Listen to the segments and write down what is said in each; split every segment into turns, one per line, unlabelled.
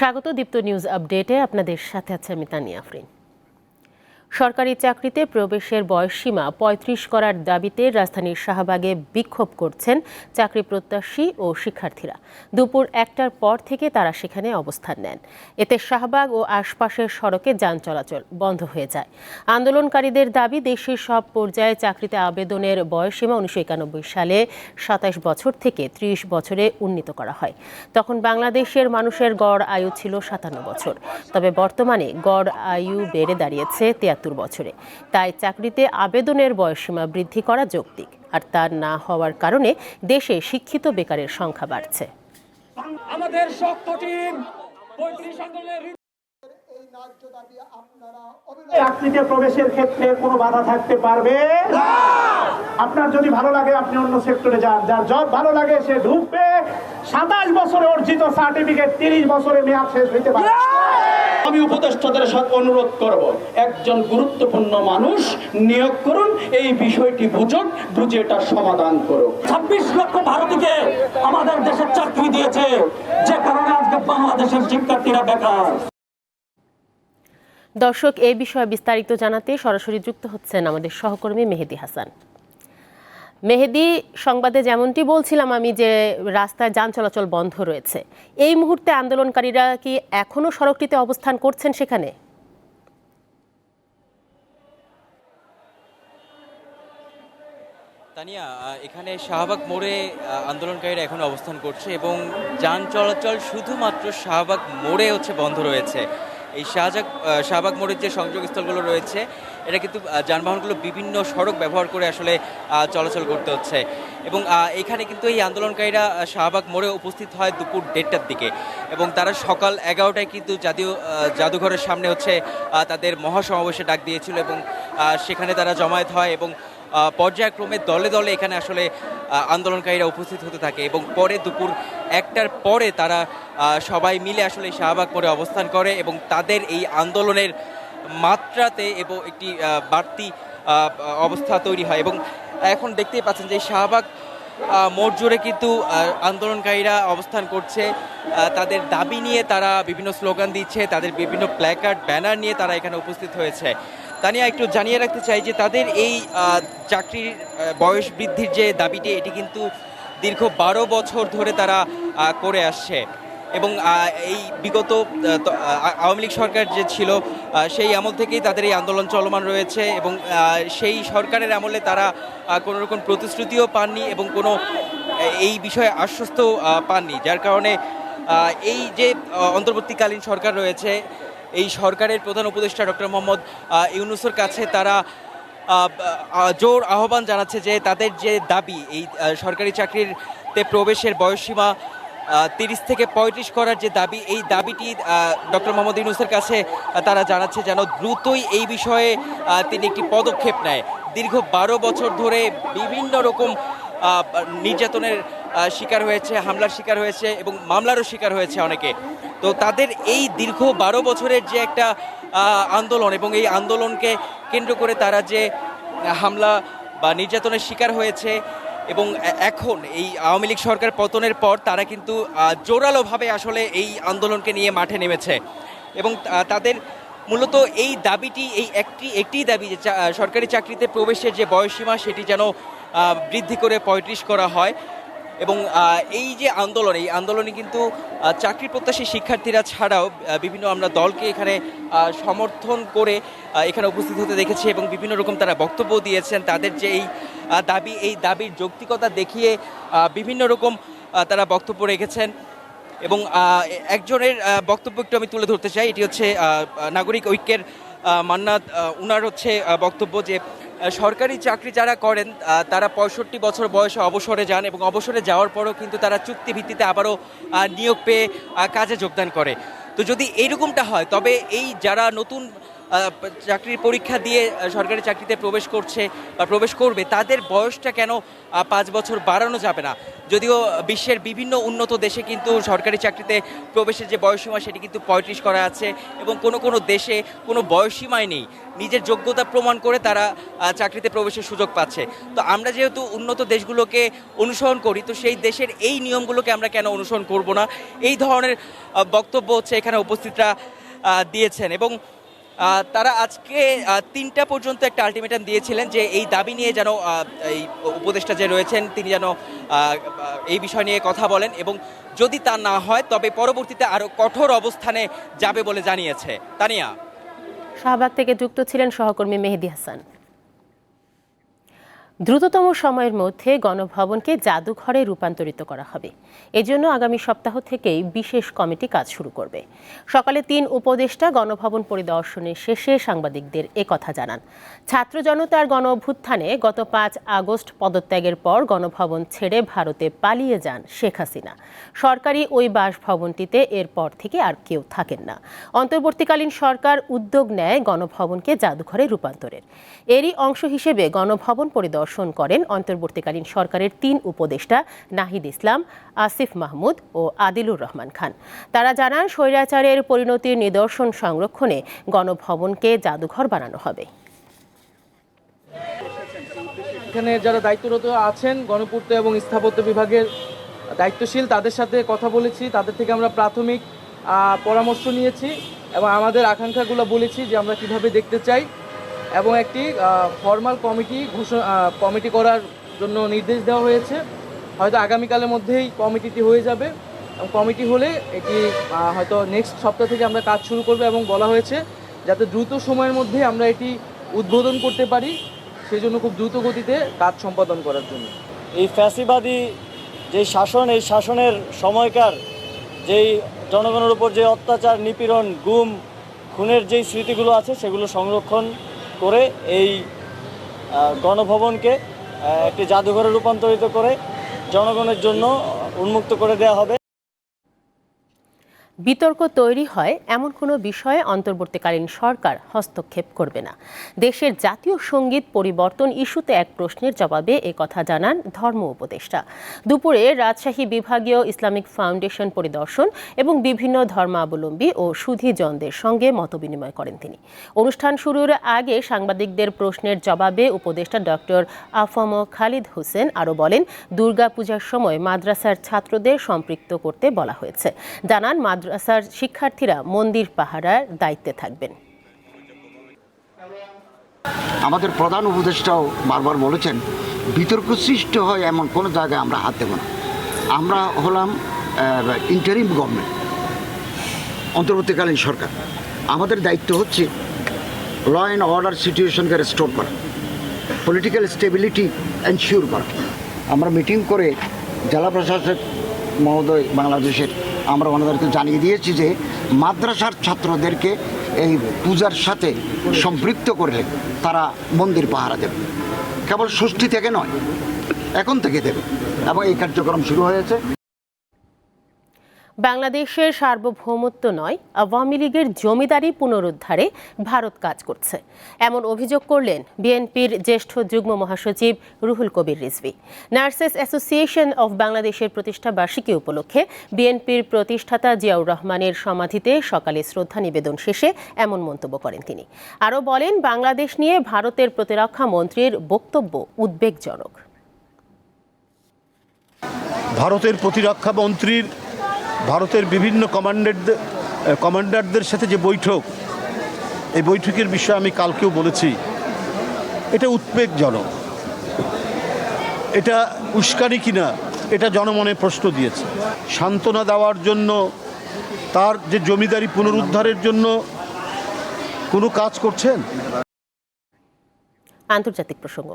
স্বাগত দীপ্ত নিউজ আপডেটে। আপনাদের সাথে আছে আমি তানিয়া আফরিন। সরকারি চাকরিতে প্রবেশের বয়সসীমা পঁয়ত্রিশ করার দাবিতে রাজধানীর শাহবাগে বিক্ষোভ করছেন চাকরি প্রত্যাশী ও শিক্ষার্থীরা। দুপুর একটার পর থেকে তারা সেখানে অবস্থান নেন। এতে শাহবাগ ও আশপাশের সড়কে যান চলাচল বন্ধ হয়ে যায়। আন্দোলনকারীদের দাবি, দেশের সব পর্যায়ে চাকরিতে আবেদনের বয়সসীমা উনিশশো একানব্বই সালে সাতাশ বছর থেকে ত্রিশ বছরে উন্নীত করা হয়। তখন বাংলাদেশের মানুষের গড় আয়ু ছিল সাতান্ন বছর। তবে বর্তমানে গড় আয়ু বেড়ে দাঁড়িয়েছে তিয়াত্তর বছরে। তাই চাকরিতে আবেদনের বয়সসীমা বৃদ্ধি করা যৌক্তিক। আর তা না হওয়ার কারণে দেশে শিক্ষিত বেকারের সংখ্যা বাড়ছে।
আমাদের শক্ত টিম
চাকরিতে প্রবেশের ক্ষেত্রে কোনো বাধা থাকতে পারবে? আপনার যদি ভালো লাগে আপনি অন্য সেক্টরে যান। যার জব ভালো লাগে সে ঢুকবে। সাতাশ বছরে অর্জিত সার্টিফিকেট তিরিশ বছরে মেয়াদ শেষ হইতে পারে।
আমি উপদেষ্টাদের সাথে অনুরোধ করব একজন গুরুত্বপূর্ণ মানুষ নিয়োগ করুন এই বিষয়টি বুঝুন বুঝে এটার সমাধান করুন
ছাব্বিশ লক্ষ ভারতীকে আমাদের দেশের চাকরি দিয়েছে যে কারণে আজকে বাংলাদেশের শিক্ষার্থীরা বেকার।
দর্শক এই বিষয়ে বিস্তারিত জানাতে সরাসরি যুক্ত হচ্ছেন আমাদের সহকর্মী মেহেদি হাসান। মেহেদি সংবাদে যেমনটি বলছিলাম আমি যে রাস্তায় যান চলাচল বন্ধ রয়েছে, এই মুহূর্তে আন্দোলনকারীরা কি এখনও সড়কটিতে অবস্থান করছেন সেখানে?
তানিয়া এখানে শাহবাগ মোড়ে আন্দোলনকারীরা এখন অবস্থান করছে এবং যান চলাচল শুধুমাত্র শাহবাগ মোড়ে হচ্ছে বন্ধ রয়েছে। এই শাহজাগ শাহবাগ মোড়ের যে সংযোগস্থলগুলো রয়েছে, এটা কিন্তু যানবাহনগুলো বিভিন্ন সড়ক ব্যবহার করে আসলে চলাচল করতে হচ্ছে। এবং এখানে কিন্তু এই আন্দোলনকারীরা শাহবাগ মোড়ে উপস্থিত হয় দুপুর দেড়টার দিকে। এবং তারা সকাল এগারোটায় কিন্তু জাতীয় জাদুঘরের সামনে হচ্ছে তাদের মহাসমাবেশে ডাক দিয়েছিল এবং সেখানে তারা জমায়েত হয় এবং পর্যায়ক্রমে দলে দলে এখানে আসলে আন্দোলনকারীরা উপস্থিত হতে থাকে এবং পরে দুপুর একটার পরে তারা সবাই মিলে আসলে শাহবাগ মোড়ে অবস্থান করে এবং তাদের এই আন্দোলনের মাত্রাতে এবং একটি বাড়তি অবস্থা তৈরি হয় এবং এখন দেখতেই পাচ্ছেন যে শাহবাগ মোট জুড়ে কিন্তু আন্দোলনকারীরা অবস্থান করছে। তাদের দাবি নিয়ে তারা বিভিন্ন স্লোগান দিচ্ছে, তাদের বিভিন্ন প্ল্যাকার্ড, ব্যানার নিয়ে তারা এখানে উপস্থিত হয়েছে। তানিয়া একটু জানিয়ে রাখতে চাই যে তাদের এই চাকরির বয়স বৃদ্ধির যে দাবিটি এটি কিন্তু দীর্ঘ বারো বছর ধরে তারা করে আসছে। এবং এই বিগত আওয়ামী লীগ সরকার যে ছিল সেই আমল থেকেই তাদের এই আন্দোলন চলমান রয়েছে এবং সেই সরকারের আমলে তারা আহ, কোনো রকম প্রতিশ্রুতিও পাননি এবং কোনো এই বিষয়ে আশ্বস্ত পাননি। যার কারণে এই যে অন্তর্বর্তীকালীন সরকার রয়েছে এই সরকারের প্রধান উপদেষ্টা ডক্টর মোহাম্মদ ইউনুসের কাছে তারা জোর আহ্বান জানাচ্ছে যে তাদের যে দাবি, এই সরকারি চাকরিতে প্রবেশের বয়সসীমা তিরিশ থেকে পঁয়ত্রিশ করার যে দাবি, এই দাবিটি ডক্টর মোহাম্মদ ইউনুসের কাছে তারা জানাচ্ছে যেন দ্রুতই এই বিষয়ে তিনি একটি পদক্ষেপ নেয়। দীর্ঘ বারো বছর ধরে বিভিন্ন রকম নির্যাতনের শিকার হয়েছে, হামলার শিকার হয়েছে এবং মামলারও শিকার হয়েছে অনেকে। তো তাদের এই দীর্ঘ বারো বছরের যে একটা আন্দোলন এবং এই আন্দোলনকে কেন্দ্র করে তারা যে হামলা বা নির্যাতনের শিকার হয়েছে এবং এখন এই আওয়ামী লীগ সরকার পতনের পর তারা কিন্তু জোরালোভাবে আসলে এই আন্দোলনকে নিয়ে মাঠে নেমেছে। এবং তাদের মূলত এই দাবিটি, এই একটি একটি দাবি যে সরকারি চাকরিতে প্রবেশের যে বয়সসীমা সেটি যেন বৃদ্ধি করে পঁয়ত্রিশ করা হয়। এবং এই যে আন্দোলন, এই আন্দোলনে কিন্তু চাকরি প্রত্যাশী শিক্ষার্থীরা ছাড়াও বিভিন্ন আমরা দলকে এখানে সমর্থন করে এখানে উপস্থিত হতে দেখেছি এবং বিভিন্ন রকম তারা বক্তব্য দিয়েছেন। তাদের যে এই দাবি, এই দাবির যৌক্তিকতা দেখিয়ে বিভিন্ন রকম তারা বক্তব্য রেখেছেন। এবং একজনের বক্তব্য একটু আমি তুলে ধরতে চাই। এটি হচ্ছে নাগরিক ঐক্যের মান্নাত উনার হচ্ছে বক্তব্য যে সরকারি চাকরি যারা করেন তারা পঁয়ষট্টি বছর বয়সে অবসরে যান এবং অবসরে যাওয়ার পরও কিন্তু তারা চুক্তি ভিত্তিতে আবারও নিয়োগ পেয়ে কাজে যোগদান করে। তো যদি এইরকমটা হয়, তবে এই যারা নতুন চাকরির পরীক্ষা দিয়ে সরকারি চাকরিতে প্রবেশ করছে বা প্রবেশ করবে, তাদের বয়সটা কেন পাঁচ বছর বাড়ানো যাবে না? যদিও বিশ্বের বিভিন্ন উন্নত দেশে কিন্তু সরকারি চাকরিতে প্রবেশের যে বয়সসীমা, সেটি কিন্তু পঁয়ত্রিশ করা আছে এবং কোনো কোনো দেশে কোনো বয়সসীমাই নেই। নিজের যোগ্যতা প্রমাণ করে তারা চাকরিতে প্রবেশের সুযোগ পাচ্ছে। তো আমরা যেহেতু উন্নত দেশগুলোকে অনুসরণ করি, তো সেই দেশের এই নিয়মগুলোকে আমরা কেন অনুসরণ করব না? এই ধরনের বক্তব্য হচ্ছে এখানে উপস্থিতরা দিয়েছেন এবং তারা আজকে তিনটা পর্যন্ত একটা আলটিমেটাম দিয়েছিলেন যে এই দাবি নিয়ে যেন এই উপদেষ্টা যে রয়েছেন, তিনি যেন এই বিষয় নিয়ে কথা বলেন এবং যদি তা না হয়, তবে পরবর্তীতে আরও কঠোর অবস্থানে যাবে বলে জানিয়েছে। তানিয়া।
শাহবাগ থেকে যুক্ত ছিলেন সহকর্মী মেহেদি হাসান। দ্রুততম সময়ের মধ্যে গণভবনকে জাদুঘরে রূপান্তরিত করা হবে। এজন্য আগামী সপ্তাহ থেকেই বিশেষ কমিটি কাজ শুরু করবে। সকালে তিন উপদেষ্টা গণভবন পরিদর্শনের শেষে সাংবাদিকদের একথা জানান। ছাত্র জনতার গণ অভ্যুত্থানে গত পাঁচ আগস্ট পদত্যাগের পর গণভবন ছেড়ে ভারতে পালিয়ে যান শেখ হাসিনা। সরকারি ওই বাসভবনটিতে এরপর থেকে আর কেউ থাকেন না। অন্তর্বর্তীকালীন সরকার উদ্যোগ নেয় গণভবনকে জাদুঘরে রূপান্তরের। এরই অংশ হিসেবে গণভবন পরিদর্শন করেন অন্তর্বর্তীকালীন সরকারের তিন উপদেষ্টা নাহিদ ইসলাম, আসিফ মাহমুদ ও আদিলুর রহমান খান। তারা জানান, স্বৈরাচারের পরিণতির নিদর্শন সংরক্ষণে গণভবনকে জাদুঘর বানানো হবে।
এখানে যারা দায়িত্বরত আছেন, গণপূর্ত এবং স্থাপত্য বিভাগের দায়িত্বশীল, তাদের সাথে কথা বলেছি। তাদের থেকে আমরা প্রাথমিক পরামর্শ নিয়েছি এবং আমাদের আকাঙ্ক্ষাগুলো বলেছি যে আমরা কীভাবে দেখতে চাই। এবং একটি ফর্মাল কমিটি ঘোষণা কমিটি করার জন্য নির্দেশ দেওয়া হয়েছে। হয়তো আগামীকালের মধ্যেই কমিটিটি হয়ে যাবে। কমিটি হলে এটি হয়তো নেক্সট সপ্তাহ থেকে আমরা কাজ শুরু করব এবং বলা হয়েছে যাতে দ্রুত সময়ের মধ্যে আমরা এটি উদ্বোধন করতে পারি সেই জন্য খুব দ্রুত গতিতে কাজ সম্পাদন করার জন্য।
এই ফ্যাসিবাদী যে শাসন, এই শাসনের সময়কার যেই জনগণের উপর যে অত্যাচার, নিপীড়ন, গুম, খুনের যেই স্মৃতিগুলো আছে, সেগুলো সংরক্ষণ করে এই গণভবনকে একটি জাদুঘরে রূপান্তরিত করে জনগণের জন্য উন্মুক্ত করে দেওয়া হবে।
বিতর্ক তৈরি হয়, এমন কোনো বিষয়ে অন্তর্বর্তীকালীন সরকার হস্তক্ষেপ করবে না। দেশের জাতীয় সংগীত পরিবর্তন ইস্যুতে এক প্রশ্নের জবাবে কথা জানান ধর্ম উপদেষ্টা। দুপুরে রাজশাহী বিভাগীয় ইসলামিক ফাউন্ডেশন পরিদর্শন এবং বিভিন্ন ধর্মাবলম্বী ও সুধীজনদের সঙ্গে মতবিনিময় করেন তিনি। অনুষ্ঠান শুরুর আগে সাংবাদিকদের প্রশ্নের জবাবে উপদেষ্টা ডক্টর আফম খালিদ হোসেন আরও বলেন, দুর্গাপূজার সময় মাদ্রাসার ছাত্রদের সম্পৃক্ত করতে বলা হয়েছে। জানান মাদ্রাসার শিক্ষার্থীরা মন্দির পাহারার দায়িত্বে থাকবেন।
আমাদের প্রধান উপদেষ্টাও বারবার বলেছেন, বিতর্ক সৃষ্টি হয় এমন কোনো জায়গায় আমরা হাত দেব না। আমরা হলাম ইন্টারিম গভর্নমেন্ট অন্তর্বর্তীকালীন সরকার। আমাদের দায়িত্ব হচ্ছে ল অ্যান্ড অর্ডার সিচুয়েশনকে রেস্টোর করা পলিটিক্যাল স্টেবিলিটি এনশিওর করা। আমরা মিটিং করে জেলা প্রশাসক মহোদয় বাংলাদেশের আমরা ওনাদেরকে জানিয়ে দিয়েছি যে মাদ্রাসার ছাত্রদেরকে এই পূজার সাথে সম্পৃক্ত করলে তারা মন্দির পাহারা দেবে। কেবল ষষ্ঠী থেকে নয়, এখন থেকে দেবে। এবং এই কার্যক্রম শুরু হয়েছে।
বাংলাদেশের সার্বভৌমত্ব নয়, আওয়ামী লীগের জমিদারি পুনরুদ্ধারে ভারত কাজ করছে। এমন অভিযোগ করলেন বিএনপির জ্যেষ্ঠ যুগ্ম মহাসচিব Ruhul Kabir Rizvi. Nurses association of বাংলাদেশের প্রতিষ্ঠা বার্ষিকী উপলক্ষে বিএনপির প্রতিষ্ঠাতা জিয়াউর রহমানের সমাধিতে সকালে শ্রদ্ধা নিবেদন শেষে এমন মন্তব্য করেন তিনি। আরও বলেন, বাংলাদেশ নিয়ে ভারতের প্রতিরক্ষা মন্ত্রীর বক্তব্য উদ্বেগজনক।
ভারতের প্রতিরক্ষা মন্ত্রীর ভারতের বিভিন্ন কমান্ডারদের কমান্ডারদের সাথে যে বৈঠক, এই বৈঠকের বিষয়ে আমি কালকেও বলেছি, এটা উদ্বেগজনক এটা উস্কানি কিনা, এটা জনমনে প্রশ্ন দিয়েছে। সান্ত্বনা দেওয়ার জন্য, তার যে জমিদারি পুনরুদ্ধারের জন্য কোনো কাজ করছেন?
আন্তর্জাতিক প্রসঙ্গ।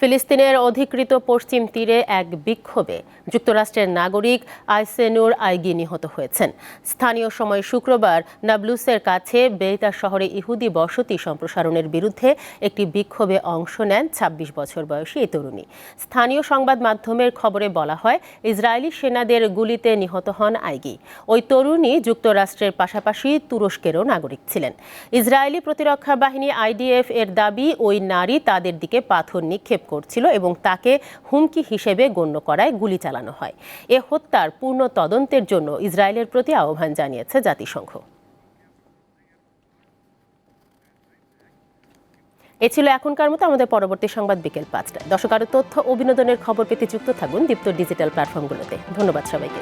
ফিলিস্তিনের অধিকৃত পশ্চিম তীরে এক বিক্ষোভে যুক্তরাষ্ট্রের নাগরিক আইসেনুর আইগি নিহত হয়েছেন। স্থানীয় সময় শুক্রবার নাবলুসের কাছে বেইতা শহরে ইহুদি বসতি সম্প্রসারণের বিরুদ্ধে একটি বিক্ষোভে অংশ নেন ২৬ বছর বয়সী এই তরুণী। স্থানীয় সংবাদ মাধ্যমের খবরে বলা হয়, ইসরায়েলি সেনাদের গুলিতে নিহত হন আইগি। ওই তরুণী যুক্তরাষ্ট্রের পাশাপাশি তুরস্কেরও নাগরিক ছিলেন। ইসরায়েলি প্রতিরক্ষা বাহিনী আইডিএফ এর দাবি, ওই নারী তাদের দিকে পাথর নিক্ষেপ করছিল এবং তাকে হুমকি হিসেবে গণ্য করায় গুলি চালানো হয়। এ হত্যার পূর্ণ তদন্তের জন্য ইসরায়েলের প্রতি আহ্বান জানিয়েছে জাতিসংঘ। এ ছিল এখনকার মতো, আমাদের পরবর্তী সংবাদ বিকেল পাঁচটায়। দর্শক, আরও তথ্য ও বিনোদনের খবর পেতে যুক্ত থাকুন দীপ্ত ডিজিটাল প্ল্যাটফর্মগুলোতে। ধন্যবাদ সবাইকে।